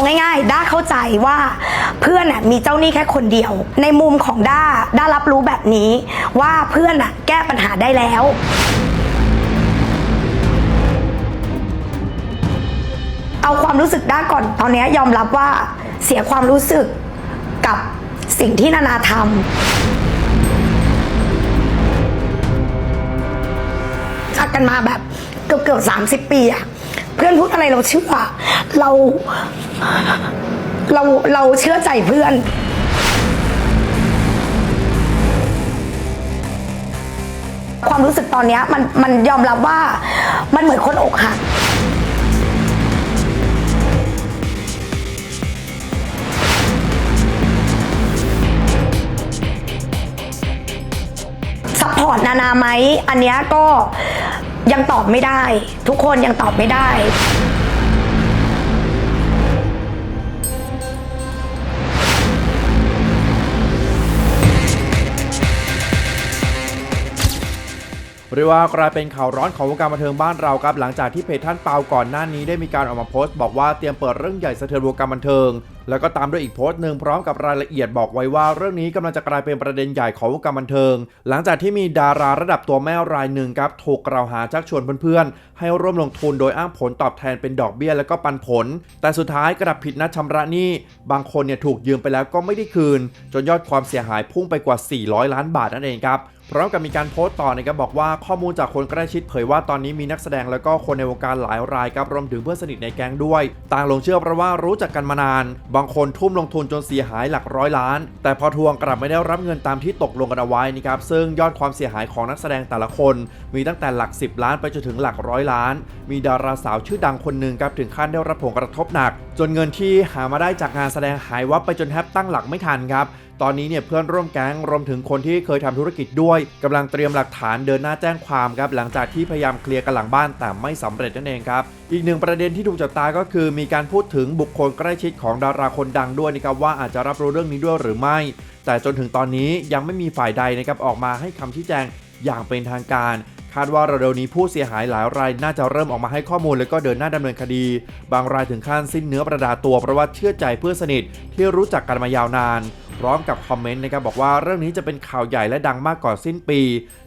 เอาง่ายๆ ด้าเข้าใจว่าเพื่อนน่ะมีเจ้าหนี้แค่คนเดียว ในมุมของด้าด้ารับรู้แบบนี้ว่าเพื่อนน่ะแก้ปัญหาได้แล้ว เอาความรู้สึกด้าก่อนตอนนี้ยอมรับว่าเสียความรู้สึกกับสิ่งที่นานาทำจากกันมาแบบเกือบเกือบสามสิบปีอะ เพื่อนพูดอะไรเราเชื่อ เรา เราเราเชื่อใจเพื่อนความรู้สึกตอนนี้มันมันยอมรับว่ามันเหมือนคนอกหักซัพพอร์ตนานาไหม อันนี้ก็ ยังตอบไม่ได้ ทุกคนยังตอบไม่ได้ เรียกว่ากลายเป็นข่าวร้อนของวงการบันเทิงบ้านเราครับหลังจากที่เพจท่านเปาก่อนหน้านี้ได้มีการออกมาโพสต์บอกว่าเตรียมเปิดเรื่องใหญ่สะเทือนวงการบันเทิง แล้วก็ตามด้วยอีกโพสต์หนึ่งพร้อมกับรายละเอียดบอกไว้ว่าเรื่องนี้กำลังจะกลายเป็นประเด็นใหญ่ของวงการบันเทิง หลังจากที่มีดาราระดับตัวแม่รายหนึ่งครับถูกกล่าวหาชักชวนเพื่อนๆ ให้ร่วมลงทุนโดยอ้างผลตอบแทนเป็นดอกเบี้ยแล้วก็ปันผล แต่สุดท้ายกลับผิดนัดชำระหนี้ บางคนเนี่ยถูกยืมไปแล้วก็ไม่ได้คืน จนยอดความเสียหายพุ่งไปกว่า 400 ล้านบาทนั่นเองครับ พร้อมกับมีการโพสต์ต่อนะครับบอกว่าข้อมูลจากคนใกล้ชิดเผยว่าตอนนี้มีนักแสดงแล้วก็คนในวงการหลายรายครับรวมถึงเพื่อนสนิทในแก๊งด้วย ต่างลงเชื่อเพราะว่ารู้จักกันมานาน บางคนทุ่มลงทุนจนเสียหายหลักร้อยล้าน แต่พอทวงกลับไม่ได้รับเงินตามที่ตกลงกันเอาไว้นะครับซึ่งยอดความเสียหายของนักแสดงแต่ละคน มีตั้งแต่หลัก 10 ล้านไปจนถึงหลักร้อยล้าน มีดาราสาวชื่อดังคนหนึ่งครับถึงขั้นได้รับผลกระทบหนัก จนเงินที่หามาได้จากงานแสดงหายวับไปจนแทบตั้งหลักไม่ทันครับ ตอนนี้เนี่ยเพื่อนร่วมแก๊งรวมถึงคนที่เคยทำธุรกิจด้วยกำลังเตรียมหลักฐานเดินหน้าแจ้งความครับหลังจากที่พยายามเคลียร์กันหลังบ้านแต่ไม่สำเร็จนั่นเองครับอีกหนึ่งประเด็นที่ถูกจับตาก็คือ มีการพูดถึงบุคคลใกล้ชิดของดาราคนดังด้วยนะครับว่าอาจจะรับรู้เรื่องนี้ด้วยหรือไม่ แต่จนถึงตอนนี้ยังไม่มีฝ่ายใดนะครับออกมาให้คำชี้แจงอย่างเป็นทางการคาดว่าเร็วๆนี้ผู้เสียหายหลายรายน่าจะเริ่มออกมาให้ข้อมูลแล้วก็เดินหน้าดำเนินคดี บางรายถึงขั้นสิ้นเนื้อประดาตัวเพราะว่าเชื่อใจเพื่อนสนิทที่รู้จักกันมายาวนาน พร้อมกับคอมเมนต์นะครับบอกว่าเรื่องนี้จะเป็นข่าวใหญ่และดังมากก่อนสิ้นปี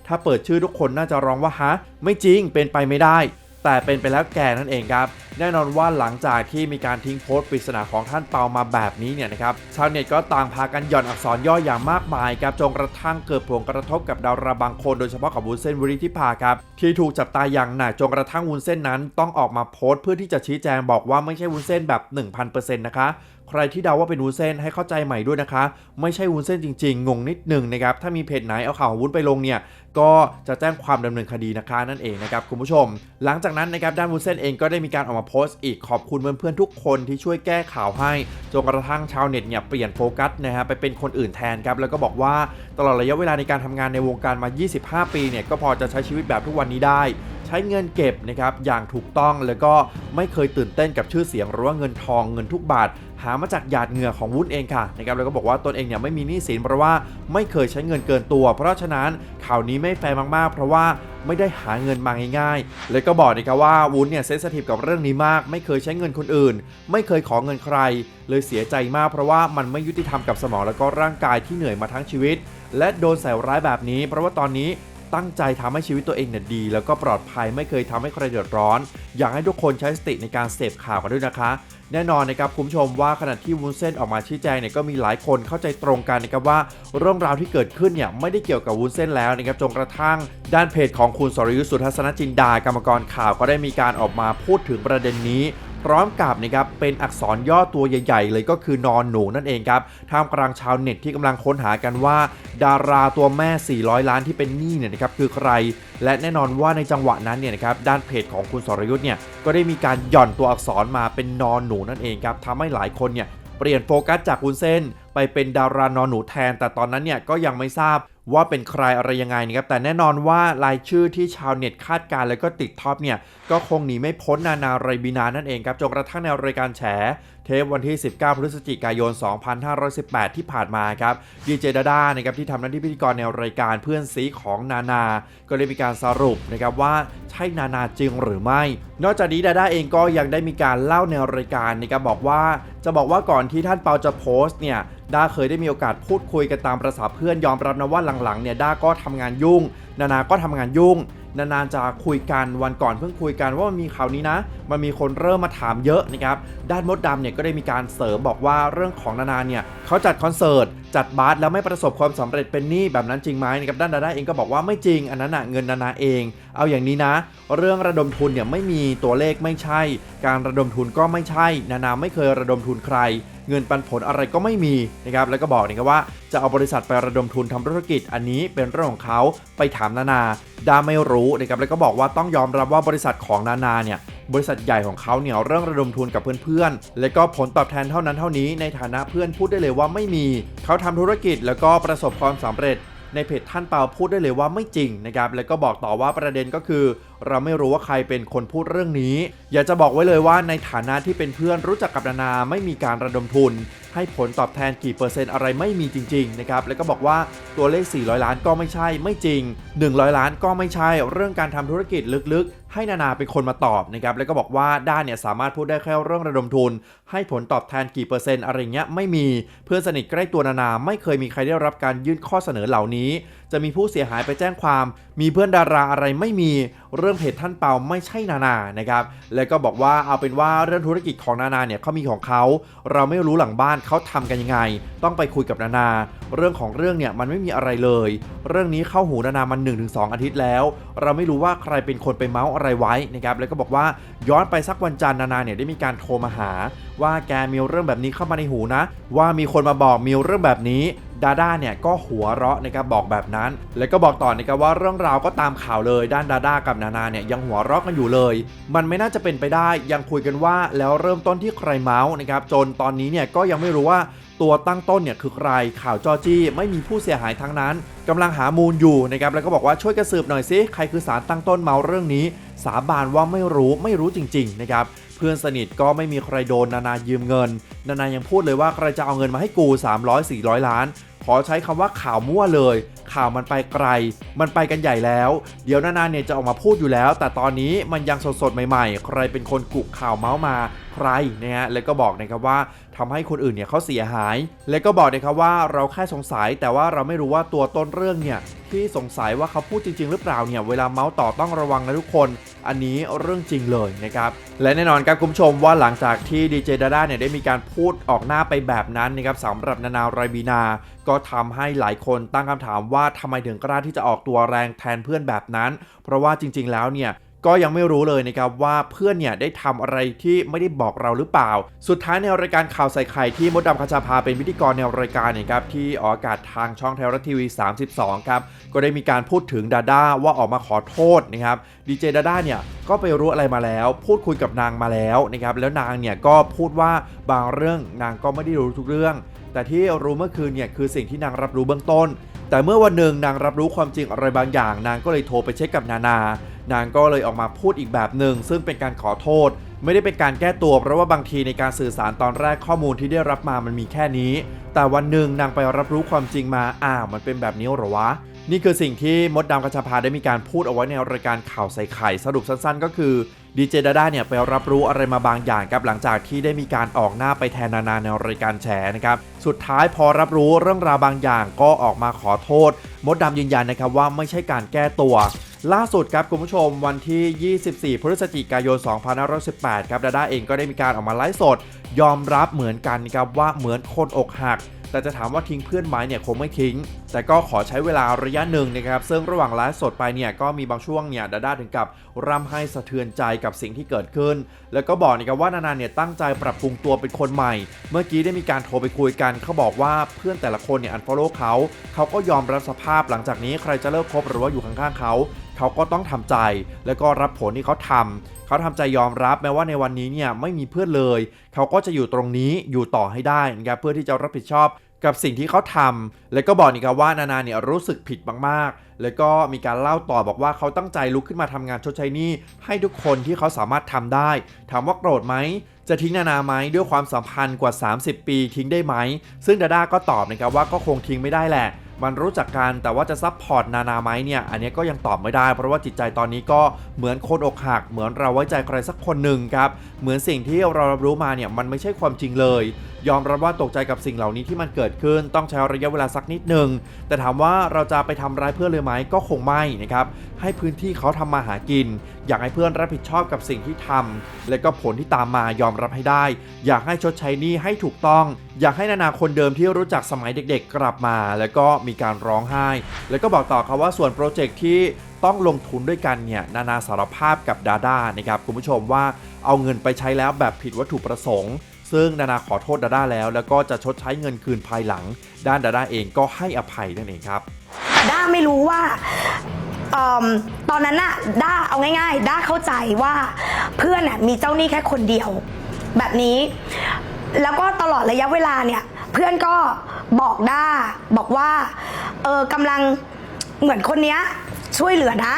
ถ้าเปิดชื่อทุกคนน่าจะร้องว่าฮะ ไม่จริงเป็นไปไม่ได้ แต่เป็นไปแล้วแกนั่นเองครับ แน่นอนว่าหลังจากที่มีการทิ้งโพสต์ปริศนาของท่านเปามาแบบนี้เนี่ยนะครับชาวเน็ตก็ต่างพากันหย่อนอักษรย่ออย่างมากมายครับจนกระทั่งเกิดผลกระทบกับดาราบางคน โดยเฉพาะกับวุ้นเส้นวิริธิภาครับที่ถูกจับตาอย่างหนักจนกระทั่งวุ้นเส้นนั้นต้องออกมาโพสต์เพื่อที่จะชี้แจงบอกว่าไม่ใช่วุ้นเส้นแบบ 1000%นะคะใครที่เดาว่าเป็นวุ้นเส้นให้เข้าใจใหม่ด้วยนะคะ ไม่ใช่วุ้นเส้นจริง ๆ งงนิดหนึ่งนะครับถ้ามีเพจไหนเอาข่าวของวุ้นไปลงเนี่ยก็จะแจ้งความดำเนินคดีนะคะนั่นเองนะครับคุณผู้ชม หลังจากนั้นนะครับด้านวุ้นเส้นเองก็ได้มีการออกมาโพสต์อีกขอบคุณเพื่อนๆทุกคนที่ช่วยแก้ข่าวให้จนกระทั่งชาวเน็ตเนี่ยเปลี่ยนโฟกัสนะฮะไปเป็นคนอื่นแทนครับแล้วก็บอกว่าตลอดระยะเวลาในการทำงานในวงการมา 25 ปีเนี่ยก็พอจะใช้ชีวิตแบบทุกวันนี้ได้ ช้เงินเก็บนะครับอย่างถูกต้องแล้วก็ไม่เคยตื่นเต้นกับชื่อเสียงหรือว่าเงินทองเงินทุกบาท หามาจากหยาดเหงื่อของวุ้นเองค่ะนะครับแล้วก็บอกว่าตนเองเนี่ยไม่มีหนี้สินเพราะว่าไม่เคยใช้เงินเกินตัว เพราะฉะนั้นข่าวนี้ไม่แฟร์มากๆ เพราะว่าไม่ได้หาเงินมาง่ายๆ เลยก็บอกนะครับว่าวุ้นเนี่ยเซนสทีฟกับเรื่องนี้มาก ไม่เคยใช้เงินคนอื่น ไม่เคยขอเงินใคร เลยเสียใจมากเพราะว่ามันไม่ยุติธรรมกับสมองแล้วก็ร่างกายที่เหนื่อยมาทั้งชีวิต และโดนใส่ร้ายแบบนี้ เพราะว่าตอนนี้ ตั้งใจทำให้ชีวิตตัวเองเนี่ยดี แล้วก็ปลอดภัยไม่เคยทำให้ใครเดือดร้อน อยากให้ทุกคนใช้สติในการเสพข่าวกันด้วยนะคะ แน่นอนนะครับคุณผู้ชมว่าขณะที่วุ้นเส้นออกมาชี้แจงเนี่ยก็มีหลายคนเข้าใจตรงกันนะครับว่า เรื่องราวที่เกิดขึ้นเนี่ยไม่ได้เกี่ยวกับวุ้นเส้นแล้วนะครับจนกระทั่ง ด้านเพจของคุณสรยุทธสุทัศนจินดากรรมกรข่าวก็ได้มีการออกมาพูดถึงประเด็นนี้ พร้อมกับนะครับเป็นอักษรย่อตัวใหญ่ ๆ เลยก็คือนอนหนูนั่นเองครับท่ามกลางชาวเน็ตที่กำลังค้นหากันว่า ดาราตัวแม่ 400 ล้านที่เป็นหนี้เนี่ยนะครับคือใคร และแน่นอนว่าในจังหวะนั้นเนี่ยนะครับด้านเพจของคุณสรยุทธ์เนี่ยก็ได้มีการหย่อนตัวอักษรมาเป็นนอนหนูนั่นเองครับทำให้หลายคนเนี่ย เปลี่ยนโฟกัสจากคุณเส้น ไปเป็นดารานอนหนูแทน แต่ตอนนั้นเนี่ยก็ยังไม่ทราบว่าเป็นใครอะไรยังไงนะครับแต่แน่นอนว่ารายชื่อที่ชาวเน็ตคาดการแล้วก็ติดท็อปเนี่ยก็คงหนีไม่พ้นนานาไรบินานั่นเองครับจนกระทั่งในรายการแฉ เทปวันที่ 19 พฤศจิกายน 2518 ที่ผ่านมาครับดีเจดาด้านะครับที่ทำหน้าที่พิธีกรในรายการเพื่อนซีของนานา ก็ได้มีการสรุปนะครับว่าใช่นานาจริงหรือไม่ นอกจากนี้ดาด้าเองก็ยังได้มีการเล่าในรายการนะครับบอกว่าจะบอกว่าก่อนที่ท่านเปาจะโพสต์เนี่ย ด้าเคยได้มีโอกาสพูดคุยกันตามประษาเพื่อนยอมรับนะว่าหลังๆเนี่ยด้าก็ทำงานยุ่ง นานาก็ทำงานยุ่ง นานๆจะคุยกันวันก่อนเพิ่งคุยกันว่ามันมีข่าวนี้นะ มันมีคนเริ่มมาถามเยอะนะครับด้านมดดำเนี่ยก็ได้มีการเสริมบอกว่าเรื่องของนานาเนี่ยเขาจัดคอนเสิร์ตจัดบาสแล้วไม่ประสบความสำเร็จเป็นหนี้แบบนั้นจริงไหมนะครับด้านดาด้าเองก็บอกว่าไม่จริงอันนั้นนะเงินนานาเอง เอาอย่างนี้นะ เรื่องระดมทุนเนี่ยไม่มีตัวเลขไม่ใช่ การระดมทุนก็ไม่ใช่ นานาไม่เคยระดมทุนใคร เงินปันผลอะไรก็ไม่มีนะครับแล้วก็บอกนะครับว่าจะเอาบริษัทไประดมทุนทำธุรกิจอันนี้เป็นเรื่องของเขาไปถามนานาดาไม่รู้นะครับแล้วก็บอกว่าต้องยอมรับว่าบริษัทของนานาเนี่ยบริษัทใหญ่ของเขาเนี่ยเรื่องระดมทุนกับเพื่อนๆ แล้วก็ผลตอบแทนเท่านั้นเท่านี้ในฐานะเพื่อนพูดได้เลยว่าไม่มี เขาทำธุรกิจแล้วก็ประสบความสำเร็จ ในเพจท่านเปาพูดได้เลยว่าไม่จริงนะครับ แล้วก็บอกต่อว่าประเด็นก็คือ เราไม่รู้ว่าใครเป็นคนพูดเรื่องนี้ อยากจะบอกไว้เลยว่าในฐานะที่เป็นเพื่อนรู้จักกับนานาไม่มีการระดมทุน ให้ผลตอบแทนกี่เปอร์เซ็นต์อะไรไม่มีจริงๆนะครับแล้วก็บอกว่าตัวเลข 400 ล้านก็ไม่ใช่ไม่จริง 100 ล้านก็ไม่ใช่เรื่องการทำธุรกิจลึกๆ ให้นานาเป็นคนมาตอบนะครับแล้วก็บอกว่าด้านเนี่ยสามารถพูดได้แค่เรื่องระดมทุน ให้ผลตอบแทนกี่เปอร์เซ็นต์อะไรเงี้ยไม่มีเพื่อนสนิทใกล้ตัวนานาไม่เคยมีใครได้รับการยื่นข้อเสนอเหล่านี้ จะมีผู้เสียหายไปแจ้งความ มีเพื่อนดาราอะไรไม่มีเรื่องเพจท่านเปาไม่ใช่นานานะครับแล้วก็บอกว่าเอาเป็นว่าเรื่องธุรกิจของนานาเนี่ยเขามีของเขา เราไม่รู้หลังบ้านเขาทำกันยังไง ต้องไปคุยกับนานา เรื่องของเรื่องเนี่ยมันไม่มีอะไรเลย เรื่องนี้เข้าหูนานามัน 1-2 อาทิตย์แล้ว เราไม่รู้ว่าใครเป็นคนไปเมาส์อะไรไว้นะครับแล้วก็บอกว่าย้อนไปสักวันจันทร์นานาเนี่ยได้มีการโทรมาหา ว่าแกมีเรื่องแบบนี้เข้ามาในหูนะ ว่ามีคนมาบอกมีเรื่องแบบนี้ ดาด้าเนี่ยก็หัวเราะนะครับบอกแบบนั้น แล้วก็บอกต่อนะครับว่าเรื่องราวก็ตามข่าวเลยด้านดาด้ากับนานาเนี่ยยังหัวเราะกันอยู่เลย มันไม่น่าจะเป็นไปได้ยังคุยกันว่าแล้วเริ่มต้นที่ใครเมาส์นะครับจนตอนนี้เนี่ยก็ยังไม่รู้ว่าตัวตั้งต้นเนี่ยคือใครข่าวจอจี้ไม่มีผู้เสียหายทั้งนั้นกำลังหามูลอยู่นะครับแล้วก็บอกว่าช่วยกันสืบหน่อยสิใครคือสารตั้งต้นเมาเรื่องนี้ สาบานว่าไม่รู้ไม่รู้จริงๆนะครับเพื่อนสนิทก็ไม่มีใครโดนนานายืมเงิน นานายังพูดเลยว่าใครจะเอาเงินมาให้กู 300-400 ล้าน ขอใช้คำว่าข่าวมั่วเลย ข่าวมันไปไกล มันไปกันใหญ่แล้ว เดี๋ยวนานาเนี่ยจะออกมาพูดอยู่แล้ว แต่ตอนนี้มันยังสดๆใหม่ ๆ ใครเป็นคนกุข่าวเมาส์มา ใครนะฮะแล้วก็บอกนะครับว่าทำให้คนอื่นเนี่ยเขาเสียหาย แล้วก็บอกนะครับว่าเราแค่สงสัยแต่ว่าเราไม่รู้ว่าตัวต้นเรื่องเนี่ยที่สงสัยว่าเขาพูดจริง ๆ หรือเปล่าเนี่ยเวลาเมาส์ต่อต้องระวังนะทุกคน อันนี้เรื่องจริงเลยนะครับและแน่นอนครับคุณผู้ชมว่าหลังจากที่ดีเจดาด้าเนี่ยได้มีการพูดออกหน้าไปแบบนั้นนะครับสำหรับนานาไรบีนา ก็ทำให้หลายคนตั้งคำถามว่าทำไมถึงกล้าที่จะออกตัวแรงแทนเพื่อนแบบนั้น เพราะว่าจริง ๆ แล้วเนี่ย ก็ยังไม่รู้เลยนะครับว่าเพื่อนเนี่ยได้ทำอะไรที่ไม่ได้บอกเราหรือเปล่า สุดท้ายในรายการข่าวใส่ไข่ที่มดดำคชาพาเป็นพิธีกรในรายการนี่ยครับที่ออกอากาศทางช่องไทยรัฐทีวี 32 ครับ ก็ได้มีการพูดถึงดาด้าว่าออกมาขอโทษนะครับดีเจดาด้าเนี่ยก็ไปรู้อะไรมาแล้ว พูดคุยกับนางมาแล้วนะครับแล้วนางเนี่ยก็พูดว่าบางเรื่องนางก็ไม่ได้รู้ทุกเรื่อง แต่ที่รู้เมื่อคืนเนี่ยคือสิ่งที่นางรับรู้เบื้องต้น แต่เมื่อวันหนึ่งนางรับรู้ความจริงอะไรบางอย่าง นางก็เลยโทรไปเช็คกับนานา นางก็เลยออกมาพูดอีกแบบหนึ่งซึ่งเป็นการขอโทษ ไม่ได้เป็นการแก้ตัวเพราะว่าบางทีในการสื่อสารตอนแรกข้อมูลที่ได้รับมามันมีแค่นี้ แต่วันหนึ่งนางไปรับรู้ความจริงมาอ้าวมันเป็นแบบนี้เหรอวะนี่คือสิ่งที่มดดำกระชาพาได้มีการพูดเอาไว้ในรายการข่าวใส่ไข่สรุปสั้นๆ ก็คือดีเจดาด้าเนี่ยไปรับรู้อะไรมาบางอย่างครับหลังจากที่ได้มีการออกหน้าไปแทนนานาในรายการแฉนะครับสุดท้ายพอรับรู้เรื่องราวบางอย่างก็ออกมาขอโทษ มดดำยืนยันนะครับว่าไม่ใช่การแก้ตัว ล่าสุดครับคุณผู้ชมวันที่ 24 พฤศจิกายน 2518 ครับดาด้าเองก็ได้มีการออกมาไลฟ์สด ยอมรับเหมือนกันครับว่าเหมือนคนอกหัก แต่จะถามว่าทิ้งเพื่อนไหมเนี่ยคงไม่ทิ้ง แต่ก็ขอใช้เวลาระยะหนึ่งนะครับ ซึ่งระหว่างไลฟ์สดไปเนี่ยก็มีบางช่วงเนี่ยดาด้าถึงกับร่ำให้สะเทือนใจกับสิ่งที่เกิดขึ้น แล้วก็บอกนะครับว่านานาเนี่ยตั้งใจปรับปรุงตัวเป็นคนใหม่ เมื่อกี้ได้มีการโทรไปคุยกันเขาบอกว่าเพื่อนแต่ละคนเนี่ยอันฟอลโล่เขาเขาก็ยอมรับสภาพหลังจากนี้ใครจะเลิกคบหรือว่าอยู่ข้างๆเขา เขาก็ต้องทำใจ แล้วก็รับผลที่เขาทำเขาทำใจยอมรับแม้ว่าในวันนี้เนี่ยไม่มีเพื่อนเลย เขาก็จะอยู่ตรงนี้อยู่ต่อให้ได้นะครับเพื่อที่จะรับผิดชอบกับสิ่งที่เขาทำแล้วก็บอกนี่ครับว่านานาเนี่ยรู้สึกผิดมากๆ แล้วก็มีการเล่าต่อบอกว่าเขาตั้งใจลุกขึ้นมาทำงานชดใช้หนี้ให้ทุกคนที่เขาสามารถทำได้ ถามว่าโกรธไหม จะทิ้งนานาไหมด้วยความสัมพันธ์กว่า 30 ปีทิ้งได้ไหม ซึ่งดาด้าก็ตอบนะครับว่าก็คงทิ้งไม่ได้แหละ มันรู้จักกันแต่ว่าจะซับพอร์ตนานาไหมเนี่ยอันนี้ก็ยังตอบไม่ได้ เพราะว่าจิตใจตอนนี้ก็เหมือนคนอกหัก เหมือนเราไว้ใจใครสักคนหนึ่งครับเหมือนสิ่งที่เรารับรู้มาเนี่ยมันไม่ใช่ความจริงเลย ยอมรับว่าตกใจกับสิ่งเหล่านี้ที่มันเกิดขึ้น ต้องใช้ระยะเวลาสักนิดหนึ่งแต่ถามว่าเราจะไปทำร้ายเพื่อนเลยไหมก็คงไม่นะครับให้พื้นที่เขาทำมาหากิน อยากให้เพื่อนรับผิดชอบกับสิ่งที่ทำและก็ผลที่ตามมายอมรับให้ได้ อยากให้ชดใช้หนี้ให้ถูกต้องอยากให้นานาคนเดิมที่รู้จักสมัยเด็กๆ กลับมา แล้วก็มีการร้องไห้ แล้วก็บอกต่อครับว่าส่วนโปรเจกต์ที่ต้องลงทุนด้วยกันเนี่ยนานาสารภาพกับดาด้านะครับคุณผู้ชมว่าเอาเงินไปใช้แล้วแบบผิดวัตถุประสงค์ ซึ่งนานาขอโทษดาด้าแล้ว แล้วก็จะชดใช้เงินคืนภายหลัง ด้านดาด้าเองก็ให้อภัยนั่นเองครับ ด้าไม่รู้ว่าเอิ่มตอนนั้นน่ะด้าเอาง่าย ๆ ด้าเข้าใจว่าเพื่อนน่ะมีเจ้าหนี้แค่คนเดียว แบบนี้ แล้วก็ตลอดระยะเวลาเนี่ย เพื่อนก็บอกด้าบอกว่า เออกำลังเหมือนคนเนี้ยช่วยเหลือนะ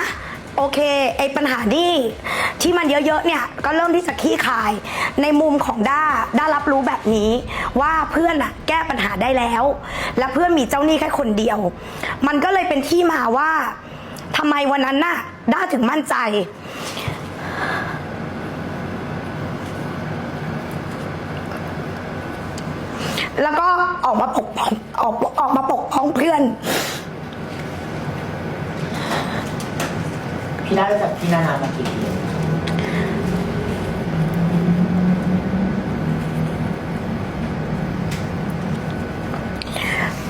โอเค ไอ้ปัญหานี่ที่มันเยอะๆเนี่ยก็เริ่มที่จะขี้คาย ในมุมของด้าด้ารับรู้แบบนี้ ว่าเพื่อนอะแก้ปัญหาได้แล้ว และเพื่อนมีเจ้าหนี้แค่คนเดียว มันก็เลยเป็นที่มาว่าทำไมวันนั้นน่ะด้าถึงมั่นใจ แล้วก็ออกมาปกป้องออกออกมาปกป้องเพื่อน พี่น่ารู้จักพี่นานามากี่ปี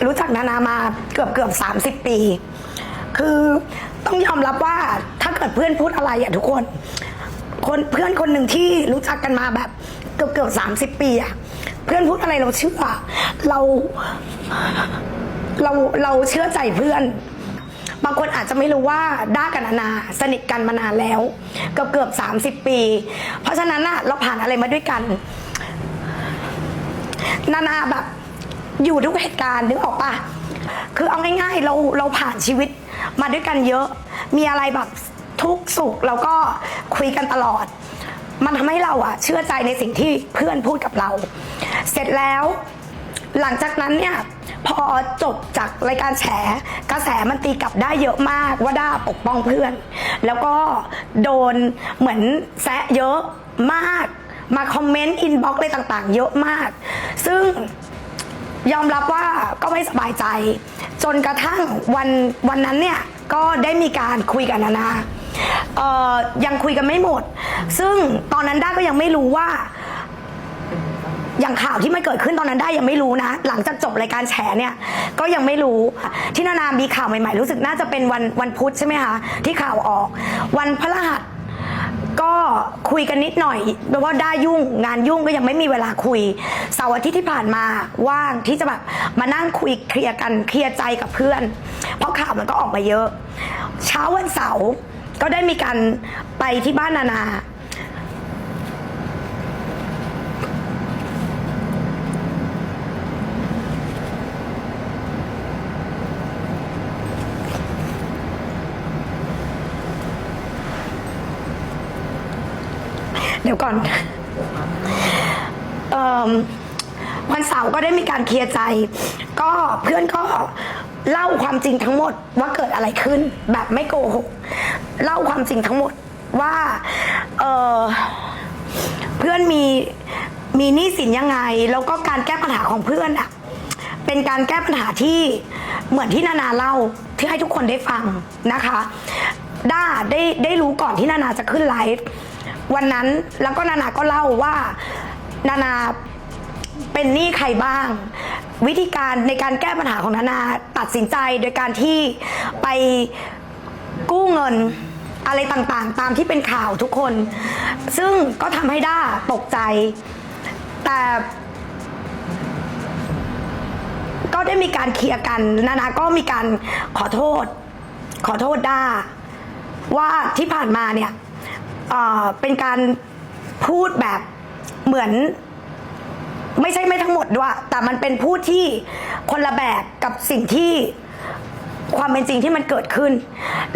รู้จักนานามาเกือบเกือบสามสิบปี คือต้องยอมรับว่าถ้าเกิดเพื่อนพูดอะไรอะทุกคน คนเพื่อนคนหนึ่งที่รู้จักกันมาแบบเกือบเกือบสามสิบปีอะ เพื่อนพูดอะไรเราเชื่อเราเราเราเชื่อใจเพื่อน บางคนอาจจะไม่รู้ว่าด้ากับนานาสนิทกันมานานแล้ว เกือบเกือบสามสิบปี เพราะฉะนั้นน่ะเราผ่านอะไรมาด้วยกัน นานาแบบอยู่ทุกเหตุการณ์นึกออกปะคือเอาง่ายๆ เราเราผ่านชีวิตมาด้วยกันเยอะ มีอะไรแบบทุกสุขเราก็คุยกันตลอด มันทำให้เราอะเชื่อใจในสิ่งที่เพื่อนพูดกับเรา เสร็จแล้ว หลังจากนั้นเนี่ยพอจบจากรายการแฉกระแสมันตีกลับได้เยอะมากว่าด้าปกป้องเพื่อน แล้วก็โดนเหมือนแซะเยอะมากมาคอมเมนต์อินบ็อกซ์อะไรต่างๆ เยอะมาก ซึ่งยอมรับว่าก็ไม่สบายใจ จนกระทั่งวันวันนั้นเนี่ย ก็ได้มีการคุยกันนานาเอ่อยังคุยกันไม่หมด ซึ่งตอนนั้นด้าก็ยังไม่รู้ว่า อย่างข่าวที่มันเกิดขึ้นตอนนั้นได้ยังไม่รู้นะ หลังจากจบรายการแฉเนี่ย ก็ยังไม่รู้ที่นานามีข่าวใหม่ๆ รู้สึกน่าจะเป็นวันวันพุธใช่ไหมคะที่ข่าวออก วันพฤหัส ก็คุยกันนิดหน่อยเพราะว่าได้ยุ่งงานยุ่งก็ยังไม่มีเวลาคุยเสาร์อาทิตย์ที่ผ่านมาว่างที่จะแบบมานั่งคุยเคลียร์กันเคลียร์ใจกับเพื่อน เพราะข่าวมันก็ออกมาเยอะ เช้าวันเสาร์ก็ได้มีการไปที่บ้านนานา เดี๋ยวก่อนเอิ่มวันเสาร์ก็ได้มีการเคลียร์ใจ ก็เพื่อนก็เล่าความจริงทั้งหมดว่าเกิดอะไรขึ้น แบบไม่โกหกเล่าความจริงทั้งหมดว่าเออเพื่อนมีมีหนี้สินยังไง แล้วก็การแก้ปัญหาของเพื่อนอะเป็นการแก้ปัญหาที่เหมือนที่นานาเล่าที่ให้ทุกคนได้ฟังนะคะด้าได้ได้รู้ก่อนที่นานาจะขึ้นไลฟ์ วันนั้นแล้วก็นานาก็เล่าว่านานาเป็นหนี้ใครบ้าง วิธีการในการแก้ปัญหาของนานาตัดสินใจโดยการที่ไปกู้เงินอะไรต่างๆ ตามที่เป็นข่าวทุกคน ซึ่งก็ทำให้ด้าตกใจ แต่ก็ได้มีการเคลียร์กัน นานาก็มีการขอโทษ ขอโทษด้า ว่าที่ผ่านมาเนี่ย เอ่อเป็นการพูดแบบเหมือน ไม่ใช่ไม่ทั้งหมดด้วย แต่มันเป็นพูดที่คนละแบบกับสิ่งที่ความเป็นจริงที่มันเกิดขึ้น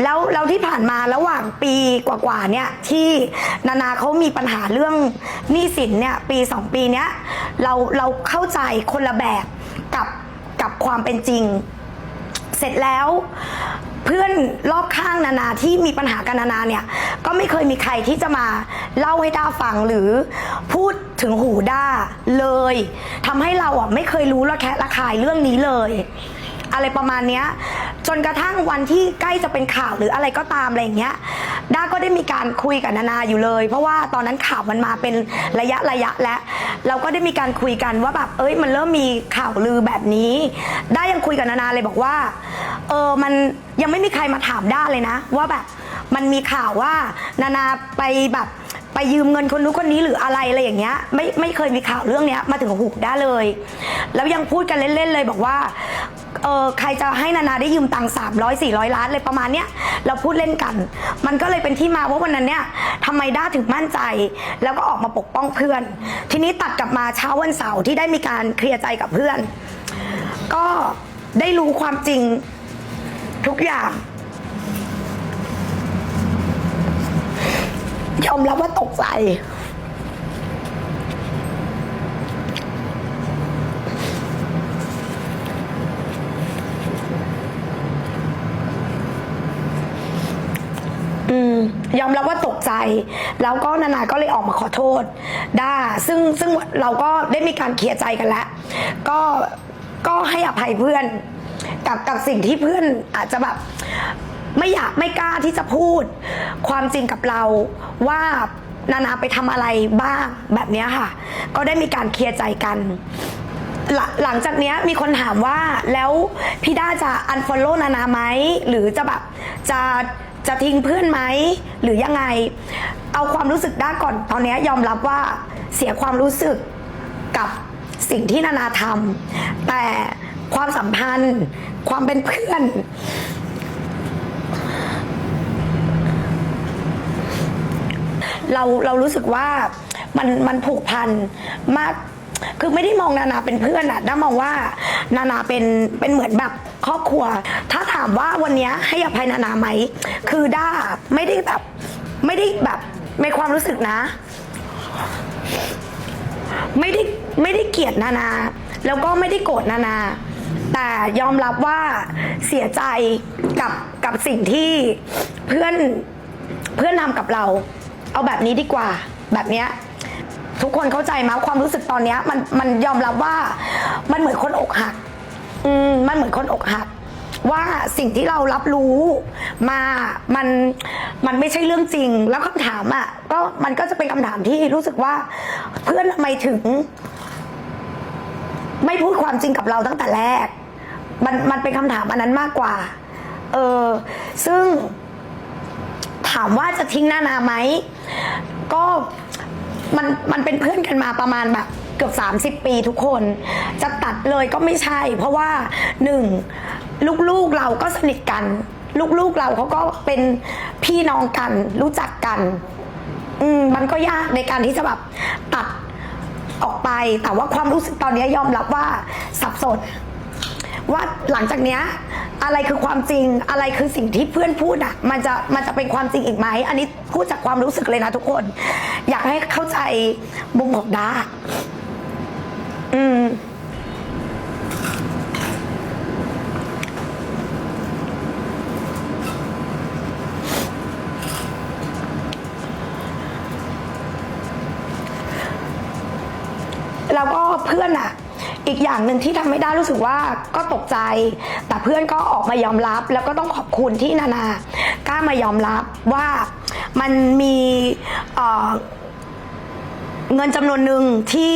แล้วแล้วที่ผ่านมาระหว่างปีกว่าๆเนี่ยที่นานาเขามีปัญหาเรื่องหนี้สินเนี่ยปีสองปีเนี้ยเราเราเข้าใจคนละแบบกับกับความเป็นจริง เสร็จแล้ว เพื่อนรอบข้างนานาที่มีปัญหากันนานาเนี่ย ก็ไม่เคยมีใครที่จะมาเล่าให้ด้าฟังหรือพูดถึงหูด้าเลยทำให้เราอะไม่เคยรู้ระแคะระคายเรื่องนี้เลย อะไรประมาณเนี้ยจนกระทั่งวันที่ใกล้จะเป็นข่าวหรืออะไรก็ตามอะไรอย่างเงี้ยด้าก็ได้มีการคุยกับนานาอยู่เลย เพราะว่าตอนนั้นข่าวมันมาเป็นระยะระยะแล้วเราก็ได้มีการคุยกันว่าแบบเอ้ยมันเริ่มมีข่าวลือแบบนี้ด้ายังคุยกับนานาเลยบอกว่าเออมันยังไม่มีใครมาถามด้าเลยนะ ว่าแบบมันมีข่าวว่านานาไปแบบไปยืมเงินคนนู้นคนนี้หรืออะไรอะไรอย่างเงี้ยไม่ไม่เคยมีข่าวเรื่องเนี้ยมาถึงหูได้เลย แล้วยังพูดกันเล่นๆเลยบอกว่า เออใครจะให้นานาได้ยืมตังค์สามร้อยสี่ร้อยล้านเลยประมาณเนี้ยเราพูดเล่นกัน มันก็เลยเป็นที่มาว่าวันนั้นเนี่ยทำไมด้าถึงมั่นใจ แล้วก็ออกมาปกป้องเพื่อน ทีนี้ตัดกลับมาเช้าวันเสาร์ที่ได้มีการเคลียร์ใจกับเพื่อน ก็ได้รู้ความจริงทุกอย่างยอมรับว่าตกใจ มยอมรับว่าตกใจ แล้วก็นานาก็เลยออกมาขอโทษด้าซึ่งซึ่งเราก็ได้มีการเคลียร์ใจกันแล้ว ก็ก็ให้อภัยเพื่อน กับกับสิ่งที่เพื่อนอาจจะแบบไม่อยากไม่กล้าที่จะพูด ความจริงกับเราว่านานาไปทำอะไรบ้างแบบนี้ค่ะ ก็ได้มีการเคลียร์ใจกันหลังหลังจากนี้มีคนถามว่าแล้วพี่ด้าจะ unfollow นานาไหมหรือจะแบบจะ จะทิ้งเพื่อนไหมหรือยังไง เอาความรู้สึกด้าก่อนตอนนี้ยยอมรับว่าเสียความรู้สึกกับสิ่งที่นานาทำแต่ความสัมพันธ์ ความเป็นเพื่อน เราเรารู้สึกว่ามันมันผูกพันมาก คือไม่ได้มองนานาเป็นเพื่อนอะด้ามองว่านานาเป็นเป็นเหมือนแบบครอบครัว ถ้าถามว่าวันนี้ให้อภัยนานาไหม คือด้าไม่ได้แบบไม่ได้แบบในความรู้สึกนะ ไม่ได้ไม่ได้เกลียดนานา แล้วก็ไม่ได้โกรธนานา แต่ยอมรับว่าเสียใจกับกับสิ่งที่เพื่อนเพื่อนทำกับเรา เอาแบบนี้ดีกว่าแบบเนี้ย ทุกคนเข้าใจไหมความรู้สึกตอนเนี้ยมันมันยอมรับว่ามันเหมือนคนอกหัก อืมมันเหมือนคนอกหัก ว่าสิ่งที่เรารับรู้มามันมันไม่ใช่เรื่องจริง แล้วคำถามอะก็มันก็จะเป็นคำถามที่รู้สึกว่า เพื่อนทำไมถึง ไม่พูดความจริงกับเราตั้งแต่แรก มันมันเป็นคำถามอันนั้นมากกว่า เออ ซึ่งถามว่าจะทิ้งนานาไหม ก็ มันมันเป็นเพื่อนกันมาประมาณแบบเกือบ30 ปีทุกคน จะตัดเลยก็ไม่ใช่ เพราะว่าหนึ่งลูกๆเราก็สนิทกัน ลูกๆเราเขาก็เป็นพี่น้องกันรู้จักกัน อืมมันก็ยากในการที่จะแบบตัดออกไป แต่ว่าความรู้สึกตอนนี้ยอมรับว่าสับสน ว่าหลังจากเนี้ยอะไรคือความจริงอะไรคือสิ่งที่เพื่อนพูดอะมันจะมันจะเป็นความจริงอีกไหมอันนี้พูดจากความรู้สึกเลยนะทุกคน อยากให้เข้าใจมุมของดาอืม แล้วก็เพื่อนอะ อีกอย่างหนึ่งที่ทำให้ด้รู้สึกว่าก็ตกใจ แต่เพื่อนก็ออกมายอมรับ แล้วก็ต้องขอบคุณที่นานากล้ามายอมรับว่ามันมีเเงินจำนวนหนึ่งที่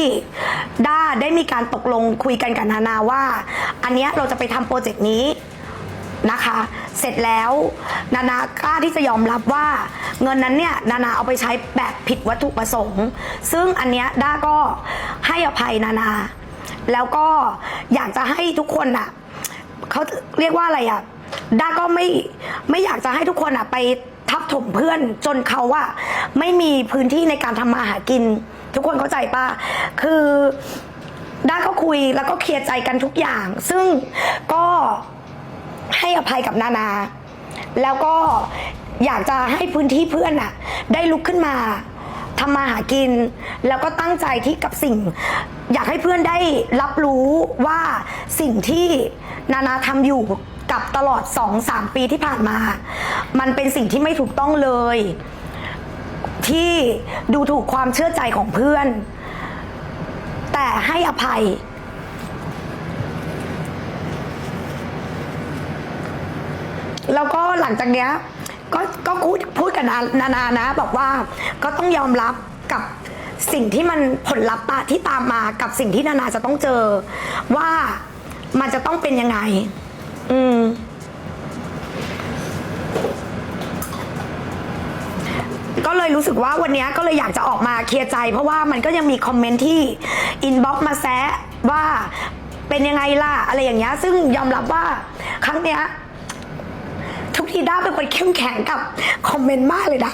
ด้าได้มีการตกลงคุยกันกับนานาว่า อันเนี้ยเราจะไปทำโปรเจกต์นี้นะคะ เสร็จแล้ว นานากล้าที่จะยอมรับว่า เงินนั้นเนี่ยนานาเอาไปใช้แบบผิดวัตถุประสงค์ ซึ่งอันเนี้ยด้าก็ให้อภัยนานา แล้วก็อยากจะให้ทุกคนอะเขาเรียกว่าอะไรอะด้าก็ไม่ไม่อยากจะให้ทุกคนอะไปทับถมเพื่อนจนเขาว่าไม่มีพื้นที่ในการทำมาหากิน ทุกคนเข้าใจปะคือด้าก็คุยแล้วก็เคลียร์ใจกันทุกอย่าง ซึ่งก็ให้อภัยกับนานา แล้วก็อยากจะให้พื้นที่เพื่อนอะ ได้ลุกขึ้นมา ทำมาหากิน แล้วก็ตั้งใจที่กับสิ่ง อยากให้เพื่อนได้รับรู้ว่าสิ่งที่นานาทำอยู่กับตลอด 2-3 ปีที่ผ่านมา มันเป็นสิ่งที่ไม่ถูกต้องเลย ที่ดูถูกความเชื่อใจของเพื่อน แต่ให้อภัยแล้วก็หลังจากเนี้ย ก็ก็พูดพูดกับนานานานะบอกว่าก็ต้องยอมรับกับสิ่งที่มันผลลัพธ์ที่ตามมากับสิ่งที่นานาจะต้องเจอ ว่ามันจะต้องเป็นยังไง อืม ก็เลยรู้สึกว่าวันนี้ก็เลยอยากจะออกมาเคลียร์ใจ เพราะว่ามันก็ยังมีคอมเมนต์ที่อินบ็อกมาแซะว่าเป็นยังไงล่ะ อะไรอย่างเงี้ย ซึ่งยอมรับว่าครั้งเนี้ย ทีด้าเป็นคนเข้มแข็งกับคอมเมนต์มากเลยนะ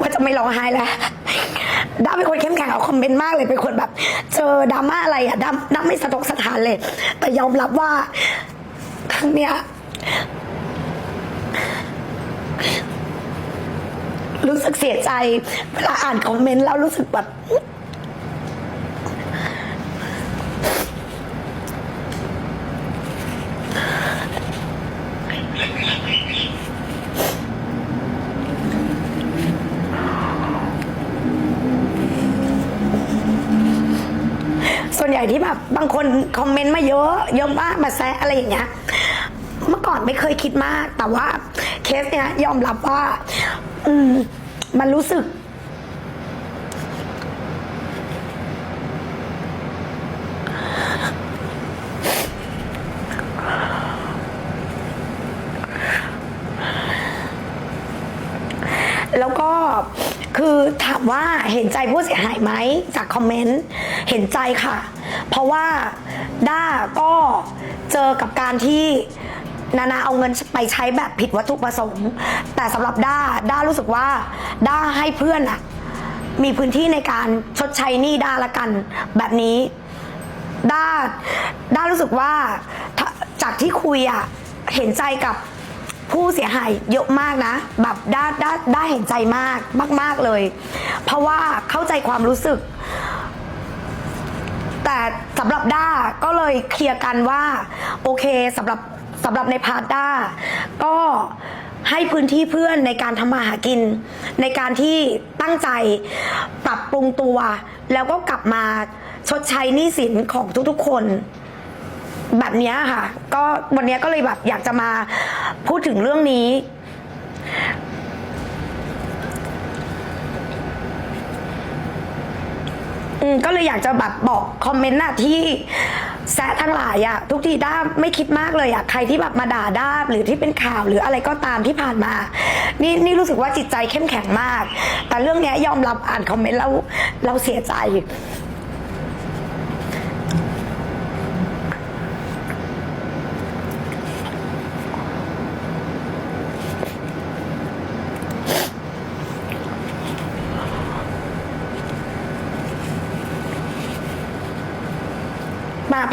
ว่าจะไม่ร้องไห้แล้วด้าเป็นคนเข้มแข็งเอาคอมเมนต์มากเลยเป็นคนแบบ เจอดราม่าอะไรอะด้าด้าไม่สะทกสถานเลย แต่ยอมรับว่าครั้งเนี้ย รู้สึกเสียใจเวลาอ่านคอมเมนต์แล้วรู้สึกแบบส่วนใหญ่ที่แบบบางคนคอมเมนต์มาเยอะเยอะมากมาแซะอะไรอย่างเงี้ย เมื่อก่อนไม่เคยคิดมากแต่ว่า เคสเนี้ยยอมรับว่า อืม มันรู้สึก แล้วก็คือถามว่าเห็นใจผู้เสียหายไหมจากคอมเมนต์เห็นใจค่ะ เพราะว่าด้าก็เจอกับการที่ นานาเอาเงินไปใช้แบบผิดวัตถุประสงค์ แต่สำหรับด้าด้ารู้สึกว่าด้าให้เพื่อนอะมีพื้นที่ในการชดใช้หนี้ด้าละกัน แบบนี้ด้าด้ารู้สึกว่าถ้าจากที่คุยอะเห็นใจกับผู้เสียหายเยอะมากนะ แบบด้าด้าด้าเห็นใจมากมาก ๆเลย เพราะว่าเข้าใจความรู้สึก แต่สำหรับด้าก็เลยเคลียร์กันว่า โอเคสำหรับ สำหรับในพาร์ด้าก็ให้พื้นที่เพื่อนในการทำมาหากิน ในการที่ตั้งใจปรับปรุงตัว แล้วก็กลับมาชดใช้หนี้สินของทุกๆคน แบบนี้ค่ะ ก็วันนี้ก็เลยแบบอยากจะมาพูดถึงเรื่องนี้ อืมก็เลยอยากจะแบบบอกคอมเมนต์น่ะที่แซะทั้งหลายอะทุกทีด้าไม่คิดมากเลยอะใครที่แบบมาด่าด้าหรือที่เป็นข่าวหรืออะไรก็ตามที่ผ่านมา นี่นี่รู้สึกว่าจิตใจเข้มแข็งมาก แต่เรื่องเนี้ยยอมรับอ่านคอมเมนต์แล้วเราเสียใจ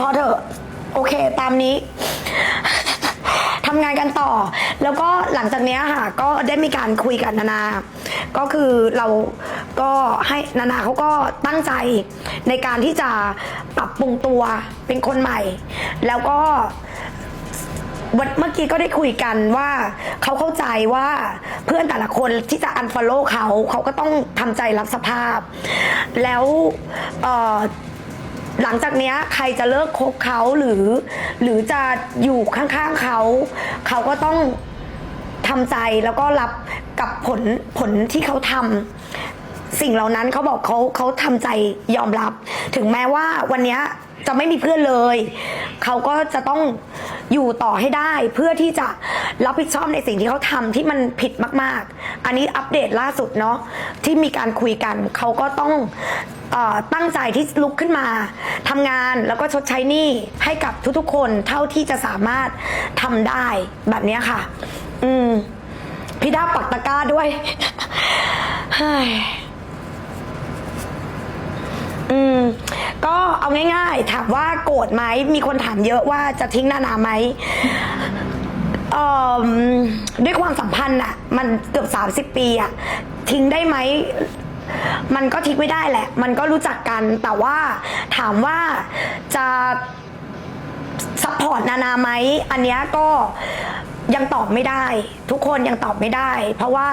พอเถอะโอเคตามนี้ ทำงานกันต่อ แล้วก็หลังจากนี้ค่ะ ก็ได้มีการคุยกับนานา ก็คือเราก็ให้นานาเขาก็ตั้งใจในการที่จะปรับปรุงตัวเป็นคนใหม่ แล้วก็วันเมื่อกี้ก็ได้คุยกันว่าเขาเข้าใจว่าเพื่อนแต่ละคนที่จะอันฟอลโล่เขาเขาก็ต้องทำใจรับสภาพ แล้วเออ หลังจากเนี้ยใครจะเลิกคบเขาหรือ หรือจะอยู่ข้างๆเขา เขาก็ต้องทำใจแล้วก็รับกับผลผลที่เขาทำสิ่งเหล่านั้นเขาบอกเขาเขาทำใจยอมรับ ถึงแม้ว่าวันเนี้ยจะไม่มีเพื่อนเลย เขาก็จะต้องอยู่ต่อให้ได้เพื่อที่จะรับผิดชอบในสิ่งที่เขาทำที่มันผิดมาก ๆ อันนี้อัปเดตล่าสุดเนาะที่มีการคุยกัน เขาก็ต้อง เอ่อตั้งใจที่ลุกขึ้นมาทำงานแล้วก็ชดใช้หนี้ให้กับทุกๆ คนเท่าที่จะสามารถทำได้แบบเนี้ยค่ะ อืม พี่ดาปักตะกร้าด้วย เฮ้ย อืมก็เอาง่ายๆ ถามว่าโกรธไหม มีคนถามเยอะว่าจะทิ้งนานาไหมเอ่อด้วยความสัมพันธ์อะมันเกือบ 30 ปีอะทิ้งได้ไหม มันก็ทิ้งไม่ได้แหละ มันก็รู้จักกันแต่ว่าถามว่าจะซัพพอร์ตนานาไหมอันเนี้ยก็ยังตอบไม่ได้ ทุกคนยังตอบไม่ได้ เพราะว่า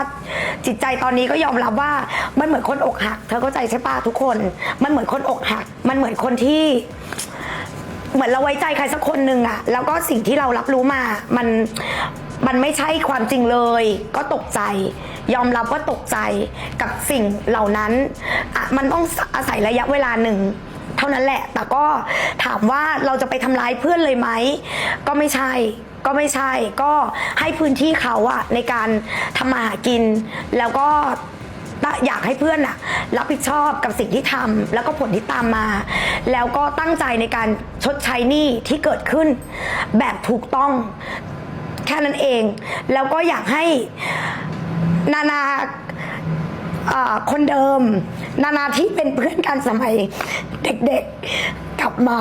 จิตใจตอนนี้ก็ยอมรับว่ามันเหมือนคนอกหัก เธอเข้าใจใช่ปะทุกคน มันเหมือนคนอกหัก มันเหมือนคนที่ เหมือนเราไว้ใจใครสักคนหนึ่งอะแล้วก็สิ่งที่เรารับรู้มา มัน มันไม่ใช่ความจริงเลย ก็ตกใจ ยอมรับว่าตกใจกับสิ่งเหล่านั้นอะมันต้องอาศัยระยะเวลาหนึ่งเท่านั้นแหละ แต่ก็ถามว่าเราจะไปทำร้ายเพื่อนเลยไหม ก็ไม่ใช่ ก็ไม่ใช่ ก็ให้พื้นที่เขาอะในการทำมาหากิน แล้วก็อยากให้เพื่อนอะรับผิดชอบกับสิ่งที่ทำแล้วก็ผลที่ตามมา แล้วก็ตั้งใจในการชดใช้หนี้ที่เกิดขึ้น แบบถูกต้อง แค่นั้นเอง แล้วก็อยากให้นานาคนเดิม นานาที่เป็นเพื่อนกันสมัยเด็กๆกลับมา